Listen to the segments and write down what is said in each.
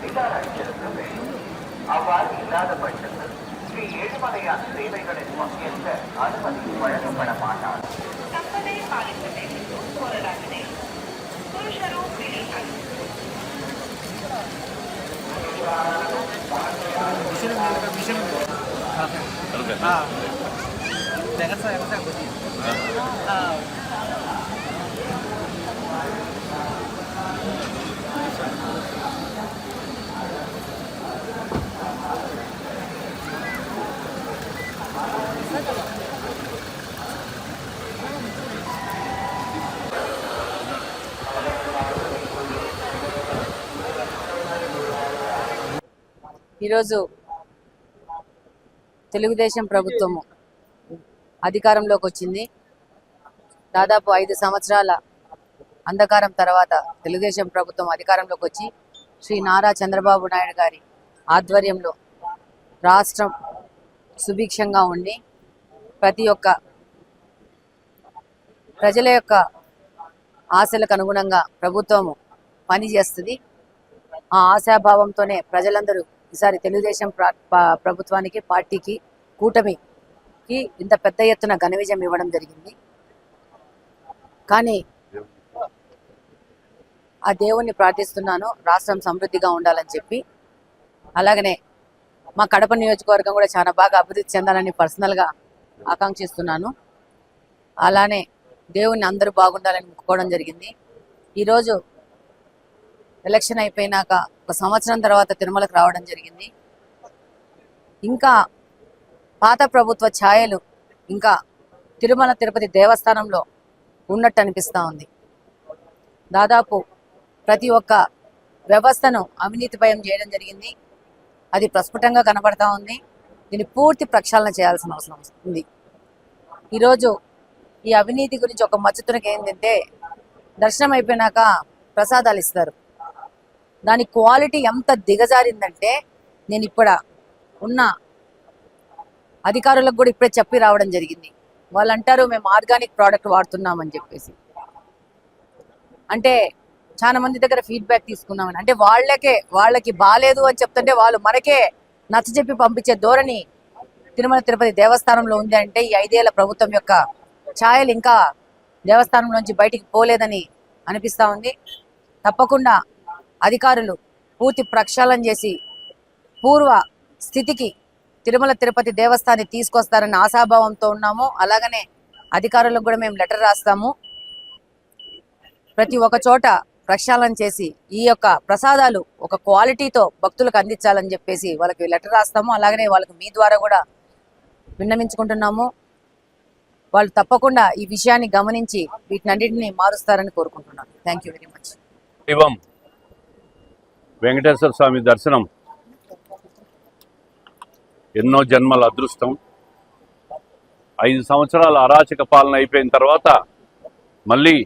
விகாராட்சரசமே அவ்வாறு இல்லாத பட்சத்தில் ஸ்ரீ ஏழுமலையான் சேவைகளின் பங்கேற்க அனுமதி வழங்கப்பட மாட்டார் தப்பதை பாலிப்பதை போராடனை புருஷரோ பிடி हाँ, देखा सर ऐसा कुछ हाँ ఈరోజు తెలుగుదేశం ప్రభుత్వము అధికారంలోకి వచ్చింది. దాదాపు ఐదు సంవత్సరాల అంధకారం తర్వాత తెలుగుదేశం ప్రభుత్వం అధికారంలోకి వచ్చి శ్రీ నారా చంద్రబాబు నాయుడు గారి ఆధ్వర్యంలో రాష్ట్రం సుభిక్షంగా ఉండి ప్రతి ఒక్క ప్రజల యొక్క ఆశలకు అనుగుణంగా ప్రభుత్వము పనిచేస్తుంది ఆ ఆశాభావంతోనే ప్రజలందరూ ఈసారి తెలుగుదేశం ప్రభుత్వానికి పార్టీకి కూటమికి ఇంత పెద్ద ఎత్తున ఘన విజయం ఇవ్వడం జరిగింది. కానీ ఆ దేవుణ్ణి ప్రార్థిస్తున్నాను రాష్ట్రం సమృద్ధిగా ఉండాలని చెప్పి. అలాగనే మా కడప నియోజకవర్గం కూడా చాలా బాగా అభివృద్ధి చెందాలని పర్సనల్గా ఆకాంక్షిస్తున్నాను. అలానే దేవుణ్ణి అందరూ బాగుండాలని మొక్కుకోవడం జరిగింది. ఈరోజు ఎలక్షన్ అయిపోయినాక ఒక సంవత్సరం తర్వాత తిరుమలకు రావడం జరిగింది. ఇంకా పాత ప్రభుత్వ ఛాయలు ఇంకా తిరుమల తిరుపతి దేవస్థానంలో ఉన్నట్టు అనిపిస్తూ ఉంది. దాదాపు ప్రతి ఒక్క వ్యవస్థను అవినీతిపయం చేయడం జరిగింది. అది ప్రస్ఫుటంగా కనబడతా ఉంది. దీన్ని పూర్తి ప్రక్షాళన చేయాల్సిన అవసరం ఉంది. ఈరోజు ఈ అవినీతి గురించి ఒక మచ్చుతునకి ఏంటంటే దర్శనం అయిపోయినాక ప్రసాదాలు ఇస్తారు. దాని క్వాలిటీ ఎంత దిగజారిందంటే నేను ఇప్పుడ ఉన్న అధికారులకు కూడా ఇప్పుడే చెప్పి రావడం జరిగింది. వాళ్ళు అంటారు మేము ఆర్గానిక్ ప్రోడక్ట్ వాడుతున్నామని చెప్పేసి. అంటే చాలా మంది దగ్గర ఫీడ్బ్యాక్ తీసుకున్నామని. అంటే వాళ్ళకే వాళ్ళకి బాగాలేదు అని చెప్తుంటే వాళ్ళు మనకే నచ్చజెప్పి పంపించే ధోరణి తిరుమల తిరుపతి దేవస్థానంలో ఉంది అంటే ఈ ఐదేళ్ళ ప్రభుత్వం యొక్క ఛాయలు ఇంకా దేవస్థానం నుంచి బయటికి పోలేదని అనిపిస్తా ఉంది. తప్పకుండా అధికారులు పూర్తి ప్రక్షాళన చేసి పూర్వ స్థితికి తిరుమల తిరుపతి దేవస్థాన్ని తీసుకొస్తారన్న ఆశాభావంతో ఉన్నాము. అలాగనే అధికారులకు కూడా మేము లెటర్ రాస్తాము. ప్రతి ఒక్క చోట ప్రక్షాళన చేసి ఈ యొక్క ప్రసాదాలు ఒక క్వాలిటీతో భక్తులకు అందించాలని చెప్పేసి వాళ్ళకి లెటర్ రాస్తాము. అలాగనే వాళ్ళకి మీ ద్వారా కూడా విన్నవించుకుంటున్నాము. వాళ్ళు తప్పకుండా ఈ విషయాన్ని గమనించి వీటినన్నింటినీ మారుస్తారని కోరుకుంటున్నాను. థ్యాంక్ యూ వెరీ మచ్ దైవం వెంకటేశ్వర స్వామి దర్శనం. ఎన్నో జన్మల అదృష్టం. ఐదు సంవత్సరాల అరాచక పాలన అయిపోయిన తర్వాత మళ్ళీ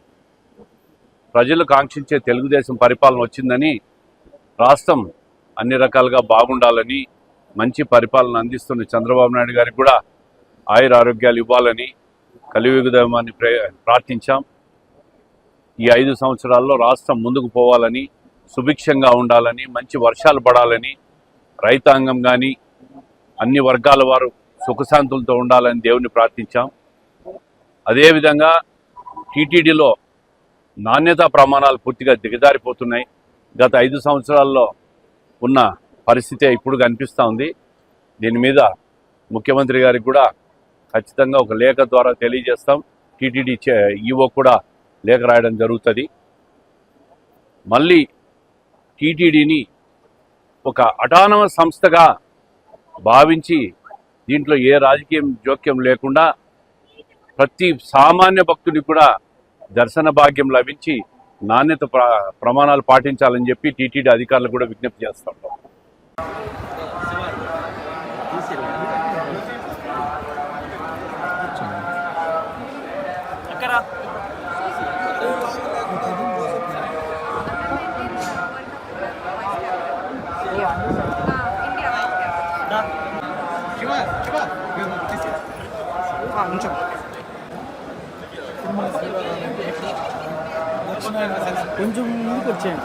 ప్రజలు కాంక్షించే తెలుగుదేశం పరిపాలన వచ్చిందని రాష్ట్రం అన్ని రకాలుగా బాగుండాలని మంచి పరిపాలన అందిస్తున్న చంద్రబాబు నాయుడు గారికి కూడా ఆయుర ఆరోగ్యాలు ఇవ్వాలని కలియుగ ప్రార్థించాం. ఈ ఐదు సంవత్సరాల్లో రాష్ట్రం ముందుకు పోవాలని సుభిక్షంగా ఉండాలని మంచి వర్షాలు పడాలని రైతాంగం కానీ అన్ని వర్గాల వారు సుఖశాంతులతో ఉండాలని దేవుని ప్రార్థించాం. అదేవిధంగా టీటీడీలో నాణ్యతా ప్రమాణాలు పూర్తిగా దిగజారిపోతున్నాయి. గత ఐదు సంవత్సరాల్లో ఉన్న పరిస్థితి ఇప్పుడు కనిపిస్తూ ఉంది. దీని మీద ముఖ్యమంత్రి గారికి కూడా ఖచ్చితంగా ఒక లేఖ ద్వారా తెలియజేస్తాం. టీటీడీ ఈఓ కూడా లేఖ రాయడం జరుగుతుంది. మళ్ళీ టీటీడీని ఒక అటానమస్ సంస్థగా భావించి దీంట్లో ఏ రాజకీయం జోక్యం లేకుండా ప్రతి సామాన్య భక్తుడికి కూడా దర్శన భాగ్యం లభించి నాణ్యత ప్ర- ప్రమాణాలు పాటించాలని చెప్పి టీటీడీ అధికారులు కూడా విజ్ఞప్తి చేస్తాం కొంచెం ముందుకు వచ్చేయండి.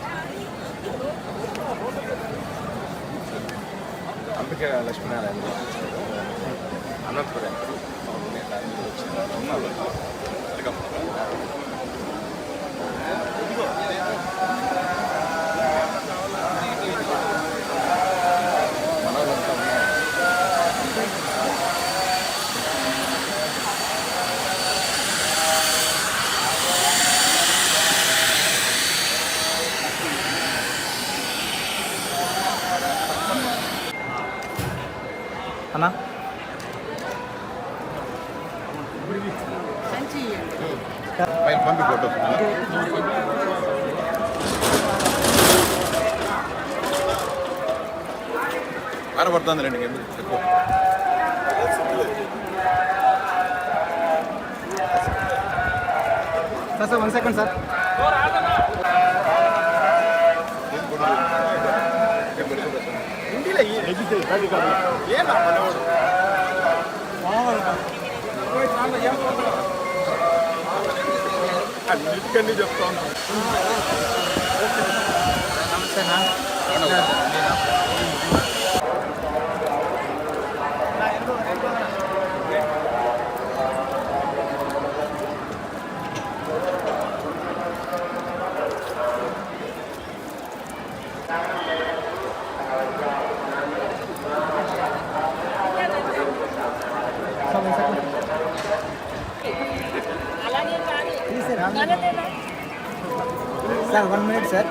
అందుకే లక్ష్మీనారాయణ అనంతపురం ఉన్నారు పంపి ఫోటో ఆరబడుతుంది రండి ఎక్కువ sir sir one second sir అన్నిటికన్నీ చెప్తా ఉన్నాం sir sir one minute sir